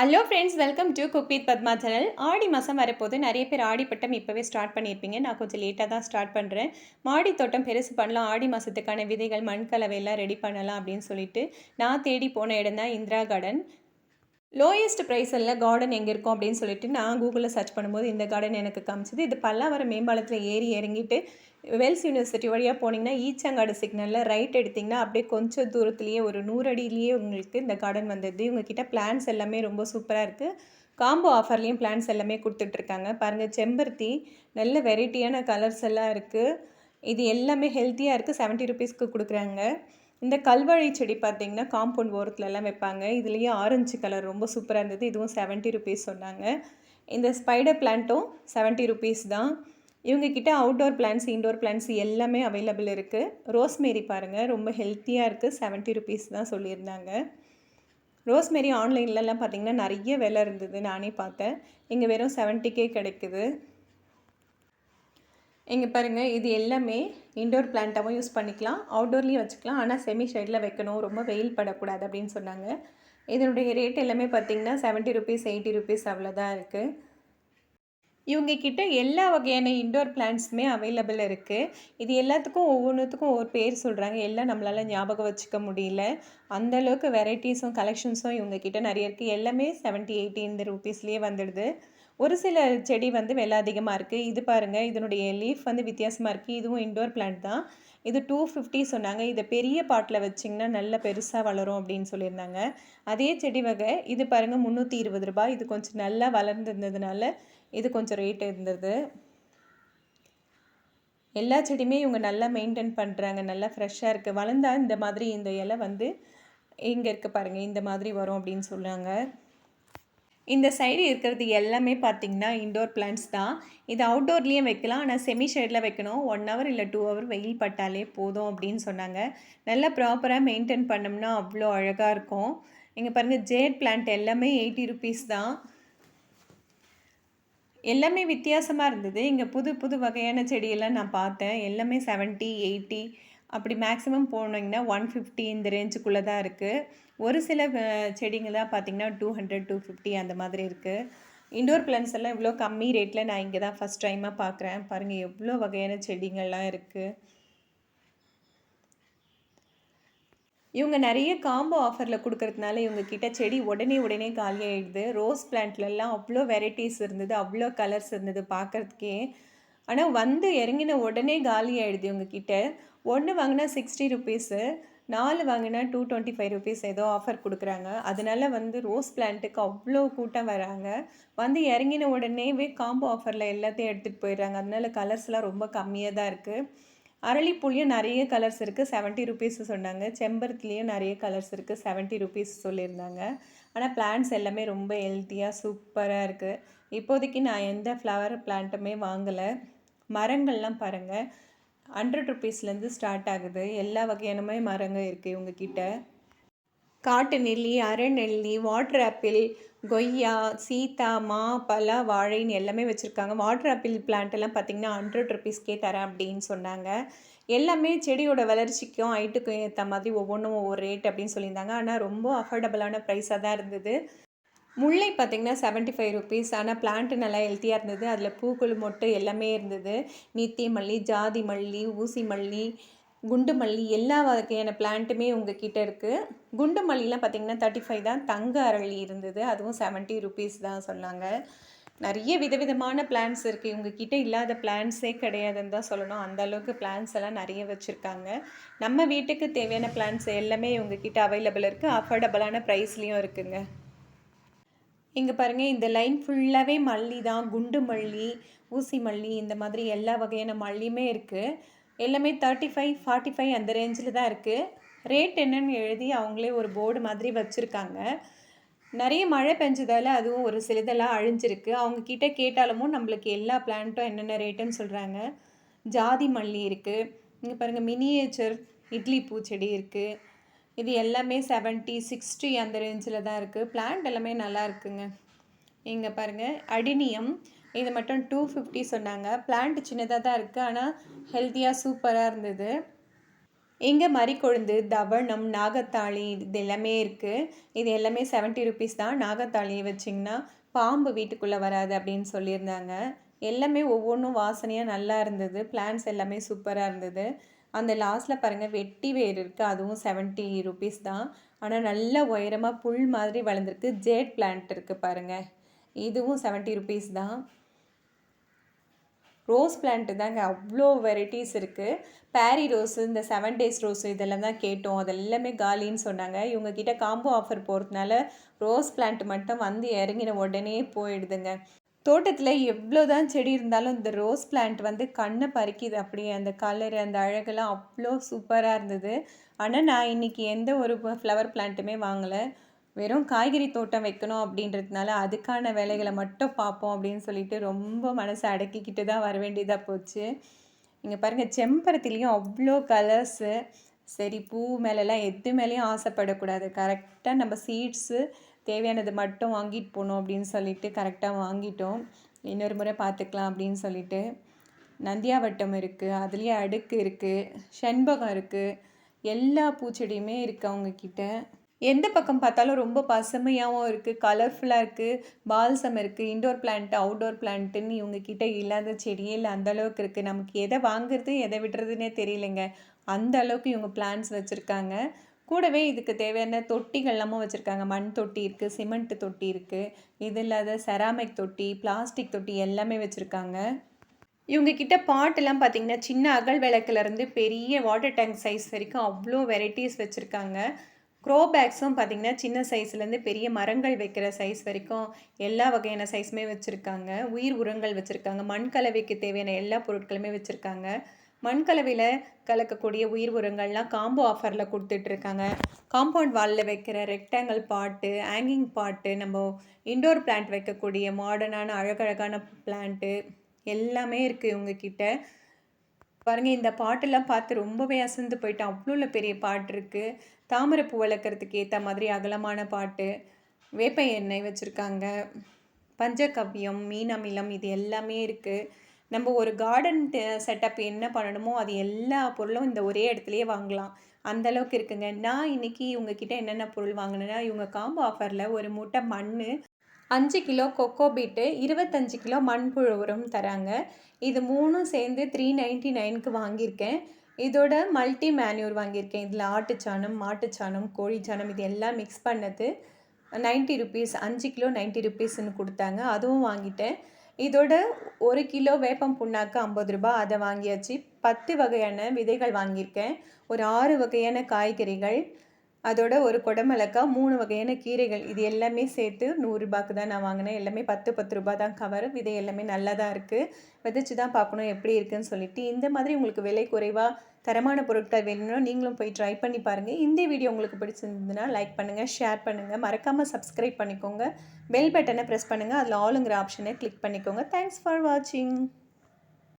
Hello friends welcome to cook with Padma channel ஆடி மாதம் வரப்போது நிறைய பேர் ஆடி பட்டம் இப்போவே ஸ்டார்ட் பண்ணியிருப்பீங்க. நான் கொஞ்சம் லேட்டாக தான் ஸ்டார்ட் பண்ணுறேன் மாடி தோட்டம் பெருசு பண்ணலாம் ஆடி மாதத்துக்கான விதைகள் மண் கலவையெல்லாம் ரெடி பண்ணலாம் அப்படின்னு சொல்லிட்டு நான் தேடி போன இடம் தான் இந்திரா கார்டன் லோயஸ்ட் ப்ரைஸில் கார்டன் எங்கே இருக்கும் அப்படின்னு சொல்லிட்டு நான் கூகுளில் சர்ச் பண்ணும்போது இந்த கார்டன் எனக்கு காமிச்சது. இது பல்லாவரம் மேம்பாலத்தில் ஏறி இறங்கிட்டு வெல்ஸ் யூனிவர்சிட்டி வழியாக போனீங்கன்னா ஈச்சங்காடு சிக்னலில் ரைட் எடுத்திங்கன்னா அப்படியே கொஞ்சம் தூரத்துலேயே ஒரு நூறு அடியிலேயே உங்களுக்கு இந்த கார்டன் வந்தது. இவங்கக்கிட்ட பிளான்ஸ் எல்லாமே ரொம்ப சூப்பராக இருக்குது காம்போ ஆஃபர்லேயும் பிளான்ஸ் எல்லாமே கொடுத்துட்ருக்காங்க பாருங்கள் செம்பருத்தி நல்ல வெரைட்டியான கலர்ஸ் எல்லாம் இருக்குது இது எல்லாமே ஹெல்த்தியாக இருக்குது செவன்ட்டி ருபீஸ்க்கு கொடுக்குறாங்க. இந்த கல்வழி செடி பார்த்திங்கன்னா காம்பவுண்ட் ஓரத்துலலாம் வைப்பாங்க. இதுலேயே ஆரஞ்சு கலர் ரொம்ப சூப்பராக இருந்தது. இதுவும் செவன்ட்டி ருபீஸ் சொன்னாங்க. இந்த ஸ்பைடர் பிளான்ட்டும் செவன்ட்டி ருபீஸ் தான். இவங்கக்கிட்ட அவுட்டோர் பிளான்ஸ் இன்டோர் பிளான்ஸ் எல்லாமே அவைலபிள் இருக்குது ரோஸ்மேரி பாருங்கள் ரொம்ப ஹெல்த்தியாக இருக்குது செவன்ட்டி ருபீஸ் தான் சொல்லியிருந்தாங்க. ரோஸ்மேரி ஆன்லைன்லலாம் பார்த்திங்கன்னா நிறைய விலை இருந்தது நானே பார்த்தேன். இங்கே வெறும் செவன்ட்டிக்கே கிடைக்குது. இங்கே பாருங்கள் இது எல்லாமே இன்டோர் பிளான்ட்டாகவும் யூஸ் பண்ணிக்கலாம். அவுட்டோர்லேயும் வச்சுக்கலாம். ஆனால் செமி ஷைடில் வைக்கணும். ரொம்ப வெயில் படக்கூடாது அப்படின்னு சொன்னாங்க. இதனுடைய ரேட் எல்லாமே பார்த்திங்கன்னா செவன்ட்டி ருபீஸ் எயிட்டி ருபீஸ் அவ்வளோதான் இருக்குது இவங்க கிட்ட எல்லா வகையான இன்டோர் பிளான்ட்ஸுமே அவைலபிள் இருக்குது இது எல்லாத்துக்கும் ஒவ்வொன்றுத்துக்கும் ஒவ்வொரு பேர் சொல்கிறாங்க எல்லாம் நம்மளால் ஞாபகம் வச்சுக்க முடியல. அந்தளவுக்கு வெரைட்டிஸும் கலெக்ஷன்ஸும் இவங்க கிட்ட நிறைய இருக்குது எல்லாமே செவன்ட்டி எயிட்டி இந்த ருபீஸ்லேயே வந்துடுது. ஒரு சில செடி வந்து விலை அதிகமாக இருக்குது இது பாருங்கள் இதனுடைய லீஃப் வந்து வித்தியாசமாக இருக்குது இதுவும் இன்டோர் பிளான்ட் தான். இது டூ ஃபிஃப்டி சொன்னாங்க. இதை பெரிய பாட்டில் வச்சிங்கன்னா நல்ல பெருசாக வளரும் அப்படின்னு சொல்லியிருந்தாங்க. அதே செடி வகை இது பாருங்கள் முந்நூற்றி இருபது ரூபாய். இது கொஞ்சம் நல்லா வளர்ந்துருந்ததுனால இது கொஞ்சம் ரேட் இருந்தது. எல்லா செடியுமே இவங்க நல்லா மெயின்டைன் பண்ணுறாங்க நல்லா ஃப்ரெஷ்ஷாக இருக்குது வளர்ந்தால் இந்த மாதிரி இந்த இலை வந்து இங்கே இருக்க பாருங்கள் இந்த மாதிரி வரும் அப்படின்னு சொன்னாங்க. இந்த சைடு இருக்கிறது எல்லாமே பார்த்திங்கன்னா இன்டோர் பிளான்ஸ் தான். இது அவுட்டோர்லேயும் வைக்கலாம். ஆனால் செமி ஷேடில் வைக்கணும். ஒன் ஹவர் இல்லை டூ ஹவர் வெயில் பட்டாலே போதும் அப்படின்னு சொன்னாங்க. நல்லா ப்ராப்பராக மெயின்டைன் பண்ணோம்னா அவ்வளோ அழகாக இருக்கும். இங்கே பாருங்கள் ஜேட் பிளான்ட் எல்லாமே எயிட்டி ருபீஸ் தான். எல்லாமே வித்தியாசமாக இருந்தது. இங்கே புது புது வகையான செடியெல்லாம் நான் பார்த்தேன். எல்லாமே செவன்ட்டி எயிட்டி அப்படி மேக்ஸிமம் போனீங்கன்னா ஒன் ஃபிஃப்டி இந்த ரேஞ்சுக்குள்ளே தான் இருக்குது ஒரு சில செடிங்க தான் பார்த்திங்கன்னா டூ ஹண்ட்ரட் டூ ஃபிஃப்டி அந்த மாதிரி இருக்குது இண்டோர் பிளான்ஸ் எல்லாம் இவ்வளோ கம்மி ரேட்டில் நான் இங்கே தான் ஃபஸ்ட் டைமாக பார்க்குறேன். பாருங்கள் எவ்வளோ வகையான செடிங்கள்லாம் இருக்குது இவங்க நிறைய காம்போ ஆஃபரில் கொடுக்கறதுனால இவங்க கிட்ட செடி உடனே உடனே காலியாகிடுது ரோஸ் பிளான்ட்லலாம் அவ்வளோ வெரைட்டிஸ் இருந்தது அவ்வளோ கலர்ஸ் இருந்தது பார்க்குறதுக்கே. ஆனால் வந்து இறங்கின உடனே காலி ஆகிடுது இவங்க கிட்ட. ஒன்று வாங்கினா சிக்ஸ்டி ருபீஸு நாலு வாங்கினா டூ டுவெண்ட்டி ஃபைவ் ருபீஸ் ஏதோ ஆஃபர் கொடுக்குறாங்க. அதனால வந்து ரோஸ் பிளான்ட்டுக்கு அவ்வளோ கூட்டம் வராங்க. வந்து இறங்கின உடனேவே காம்போ ஆஃபரில் எல்லாத்தையும் எடுத்துகிட்டு போயிடுறாங்க. அதனால கலர்ஸ்லாம் ரொம்ப கம்மியாக தான் இருக்குது அரளிப்பூலையும் நிறைய கலர்ஸ் இருக்குது செவன்ட்டி ருபீஸ் சொன்னாங்க. செம்பருத்துலேயும் நிறைய கலர்ஸ் இருக்குது செவன்ட்டி ருபீஸ் சொல்லியிருந்தாங்க. ஆனால் பிளான்ட்ஸ் எல்லாமே ரொம்ப ஹெல்த்தியாக சூப்பராக இருக்குது இப்போதைக்கு நான் எந்த ஃப்ளவர் பிளான்ட்டுமே வாங்கலை. மரங்கள்லாம் பாருங்கள் ஹண்ட்ரட் ருபீஸ்லேருந்து ஸ்டார்ட் ஆகுது. எல்லா வகையானமே மரங்கள் இருக்குது இவங்கக்கிட்ட காட்டு நெல்லி அரைநெல்லி வாட்டர் ஆப்பிள் கொய்யா சீதா மா பலா வாழைன்னு எல்லாமே வச்சுருக்காங்க. வாட்டர் ஆப்பிள் பிளான்ட் எல்லாம் பார்த்திங்கன்னா ஹண்ட்ரட் ருபீஸ்க்கே தரேன் அப்படின்னு சொன்னாங்க. எல்லாமே செடியோட வளர்ச்சிக்கும் ஹைட்டுக்கும் ஏற்ற மாதிரி ஒவ்வொன்றும் ஒவ்வொரு ரேட் அப்படின்னு சொல்லியிருந்தாங்க. ஆனால் ரொம்ப அஃபோர்டபுளான ப்ரைஸாக தான் இருந்தது. முல்லை பார்த்திங்கன்னா செவன்ட்டி ஃபைவ் ருபீஸ் ஆனால் பிளான்ட்டு நல்லா ஹெல்த்தியாக இருந்தது. அதில் பூக்குழு மொட்டு எல்லாமே இருந்தது. நித்திய மல்லி ஜாதி மல்லி ஊசி மல்லி குண்டு மல்லி எல்லா வகையான பிளான்ட்டுமே உங்கள் கிட்டே இருக்குது குண்டு மல்லிலாம் பார்த்திங்கன்னா தேர்ட்டி ஃபைவ் தான். தங்க அரளி இருந்தது. அதுவும் செவன்ட்டி ருபீஸ் தான் சொன்னாங்க. நிறைய விதவிதமான பிளான்ஸ் இருக்குது இவங்க கிட்டே இல்லாத பிளான்ஸே கிடையாதுன்னு தான் சொல்லணும். அந்த அளவுக்கு பிளான்ஸ் எல்லாம் நிறைய வச்சுருக்காங்க. நம்ம வீட்டுக்கு தேவையான பிளான்ஸ் எல்லாமே இவங்க கிட்ட அவைலபிள் இருக்குது அஃபோர்டபுளான ப்ரைஸ்லேயும் இருக்குங்க. இங்கே பாருங்கள் இந்த லைன் ஃபுல்லாகவே மல்லி தான். குண்டு மல்லி ஊசி மல்லி இந்த மாதிரி எல்லா வகையான மல்லியுமே இருக்குது எல்லாமே தேர்ட்டி ஃபைவ் ஃபார்ட்டி ஃபைவ் அந்த ரேஞ்சில் தான் இருக்குது ரேட் என்னன்னு எழுதி அவங்களே ஒரு போர்டு மாதிரி வச்சுருக்காங்க. நிறைய மழை பெஞ்சதால் அதுவும் ஒரு சிலதெல்லாம் அழிஞ்சிருக்கு. அவங்க கிட்டே கேட்டாலுமோ நம்மளுக்கு எல்லா பிளான்ட்டும் என்னென்ன ரேட்டுன்னு சொல்கிறாங்க ஜாதி மல்லி இருக்குது இங்கே பாருங்கள் மினியேச்சர் இட்லி பூச்செடி இருக்குது இது எல்லாமே செவன்ட்டி சிக்ஸ்டி அந்த ரேஞ்சில் தான் இருக்குது பிளான்ட் எல்லாமே நல்லா இருக்குங்க. இங்கே பாருங்கள் அடினியம் இது மட்டும் டூ ஃபிஃப்டி சொன்னாங்க. பிளான்ட் சின்னதாக தான் இருக்குது ஆனால் ஹெல்த்தியாக சூப்பராக இருந்தது. இங்கே மறிக்கொழுந்து தவணம் நாகத்தாளி இது எல்லாமே இருக்குது இது எல்லாமே செவன்ட்டி ருபீஸ் தான். நாகத்தாளியை வச்சிங்கன்னா பாம்பு வீட்டுக்குள்ளே வராது அப்படின்னு சொல்லியிருந்தாங்க. எல்லாமே ஒவ்வொன்றும் வாசனையாக நல்லா இருந்தது. பிளான்ஸ் எல்லாமே சூப்பராக இருந்தது. அந்த லாஸ்ட்டில் பாருங்கள் வெட்டி வேர் இருக்குது அதுவும் செவன்ட்டி ருபீஸ் தான். ஆனால் நல்ல உயரமாக புல் மாதிரி வளர்ந்துருக்கு. ஜேட் பிளான்ட் இருக்குது பாருங்கள் இதுவும் செவன்ட்டி ருபீஸ் தான். ரோஸ் பிளான்ட்டு தாங்க அவ்வளோ வெரைட்டிஸ் இருக்குது பேரி ரோஸு இந்த செவன் டேஸ் ரோஸு இதெல்லாம் தான் கேட்டோம். அது எல்லாமே காலின்னு சொன்னாங்க. இவங்கக்கிட்ட காம்போ ஆஃபர் போகிறதுனால ரோஸ் பிளான்ட் மட்டும் வந்து இறங்கின உடனே போயிடுதுங்க. தோட்டத்தில் எவ்வளோ தான் செடி இருந்தாலும் இந்த ரோஸ் பிளான்ட் வந்து கண்ணை பறிக்குது. அப்படியே அந்த கலரு அந்த அழகெல்லாம் அவ்வளோ சூப்பராக இருந்தது. ஆனால் நான் இன்றைக்கி எந்த ஒரு ஃப்ளவர் பிளான்ட்டுமே வாங்கலை. வெறும் காய்கறி தோட்டம் வைக்கணும் அப்படின்றதுனால அதுக்கான வேலைகளை மட்டும் பார்ப்போம் அப்படின்னு சொல்லிட்டு ரொம்ப மனசை அடக்கிக்கிட்டு தான் வர வேண்டியதாக போச்சு. இங்கே பாருங்கள் செம்பருத்திலையும் அவ்வளோ கலர்ஸு சரி பூ மேலெலாம் எது மேலேயும் ஆசைப்படக்கூடாது. கரெக்டாக நம்ம சீட்ஸு தேவையானது மட்டும் வாங்கிட்டு போகணும் அப்படின்னு சொல்லிட்டு கரெக்டாக வாங்கிட்டோம். இன்னொரு முறை பார்த்துக்கலாம் அப்படின்னு சொல்லிட்டு. நந்தியாவட்டம் இருக்குது அதுலேயே அடுக்கு இருக்குது செண்பகம் இருக்குது எல்லா பூச்செடியுமே இருக்குது அவங்கக்கிட்ட எந்த பக்கம் பார்த்தாலும் ரொம்ப பசுமையாகவும் இருக்குது கலர்ஃபுல்லாக இருக்குது பால்சம் இருக்குது இன்டோர் பிளான்ட் அவுட்டோர் பிளான்ட்டுன்னு இவங்கக்கிட்ட இல்லாத செடியே இல்லை அந்தளவுக்கு இருக்குது நமக்கு எதை வாங்குறது எதை விடுறதுனே தெரியலைங்க. அந்த அளவுக்கு இவங்க பிளான்ஸ் வச்சுருக்காங்க. கூடவே இதுக்கு தேவையான தொட்டிகள்லாமும் வச்சுருக்காங்க. மண் தொட்டி இருக்குது சிமெண்ட் தொட்டி இருக்குது இது இல்லாத செராமிக் தொட்டி பிளாஸ்டிக் தொட்டி எல்லாமே வச்சுருக்காங்க. இவங்க கிட்ட பாட்டெல்லாம் பார்த்தீங்கன்னா சின்ன அகல் விளக்குலேருந்து பெரிய வாட்டர் டேங்க் சைஸ் வரைக்கும் அவ்வளோ வெரைட்டிஸ் வச்சுருக்காங்க. க்ரோ பேக்ஸும் பார்த்திங்கன்னா சின்ன சைஸ்லேருந்து பெரிய மரங்கள் வைக்கிற சைஸ் வரைக்கும் எல்லா வகையான சைஸுமே வச்சுருக்காங்க. உயிர் உரங்கள் வச்சுருக்காங்க. மண் கலவைக்கு தேவையான எல்லா பொருட்களுமே வச்சுருக்காங்க. மண் கலவையில் கலக்கக்கூடிய உயிர் உரங்கள்லாம் காம்போ ஆஃபரில் கொடுத்துட்ருக்காங்க. காம்பவுண்ட் வாலில் வைக்கிற ரெக்டாங்கிள் பாட்டு ஹேங்கிங் பாட்டு நம்ம இண்டோர் பிளான்ட் வைக்கக்கூடிய மாடர்னான அழகழகான பிளான்ட்டு எல்லாமே இருக்குது இவங்கக்கிட்ட பாருங்கள் இந்த பாட்டெல்லாம் பார்த்து ரொம்பவே அசந்து போயிட்டேன். அவ்வளோ பெரிய பாட்டு இருக்குது தாமரை பூ வளர்க்குறதுக்கு ஏற்ற மாதிரி அகலமான பாட்டு. வேப்ப எண்ணெய் வச்சுருக்காங்க. பஞ்சகவ்யம் மீன் அமிலம் இது எல்லாமே இருக்குது நம்ம ஒரு கார்டன் செட்டப் என்ன பண்ணணுமோ அது எல்லா பொருளும் இந்த ஒரே இடத்துலையே வாங்கலாம். அந்த அளவுக்கு இருக்குங்க. நான் இன்றைக்கி இவங்கக்கிட்ட என்னென்ன பொருள் வாங்கினேன்னா இவங்க காம்போ ஆஃபரில் ஒரு மூட்டை மண் அஞ்சு கிலோ கொக்கோ பீட்டு இருபத்தஞ்சி கிலோ மண்புழு உரம் தராங்க. இது மூணும் சேர்ந்து த்ரீ நைன்ட்டி நைனுக்கு வாங்கியிருக்கேன். இதோட மல்டி மேன்யூர் வாங்கியிருக்கேன். இதில் ஆட்டுச்சாணம் மாட்டுச்சாணம் கோழிச்சாணம் இது எல்லாம் மிக்ஸ் பண்ணது. நைன்ட்டி ருபீஸ் அஞ்சு கிலோ நைன்ட்டி ருபீஸ்ன்னு கொடுத்தாங்க. அதுவும் வாங்கிட்டேன். இதோட ஒரு கிலோ வேப்பம் புண்ணாக்கு ஐம்பது ரூபா அதை வாங்கியாச்சு. பத்து வகையான விதைகள் வாங்கியிருக்கேன். ஒரு ஆறு வகையான காய்கறிகள். அதோட ஒரு குடமிளக்கா மூணு வகையான கீரைகள். இது எல்லாமே சேர்த்து நூறுரூபாக்கு தான் நான் வாங்கினேன். எல்லாமே பத்து பத்து ரூபா தான் கவர் விதை எல்லாமே நல்லா தான் இருக்குது விதைச்சு தான் பார்க்கணும் எப்படி இருக்குதுன்னு சொல்லிட்டு. இந்த மாதிரி உங்களுக்கு விலை குறைவாக தரமான பொருட்கள் வேணும்னா நீங்களும் போய் ட்ரை பண்ணி பாருங்கள் இந்த வீடியோ உங்களுக்கு பிடிச்சிருந்ததுன்னா லைக் பண்ணுங்கள் ஷேர் பண்ணுங்கள் மறக்காமல் சப்ஸ்கிரைப் பண்ணிக்கோங்க. பெல் பட்டனை ப்ரெஸ் பண்ணுங்கள் அதில் ஆளுங்கிற ஆப்ஷனை கிளிக் பண்ணிக்கோங்க. தேங்க்ஸ் ஃபார் வாட்சிங்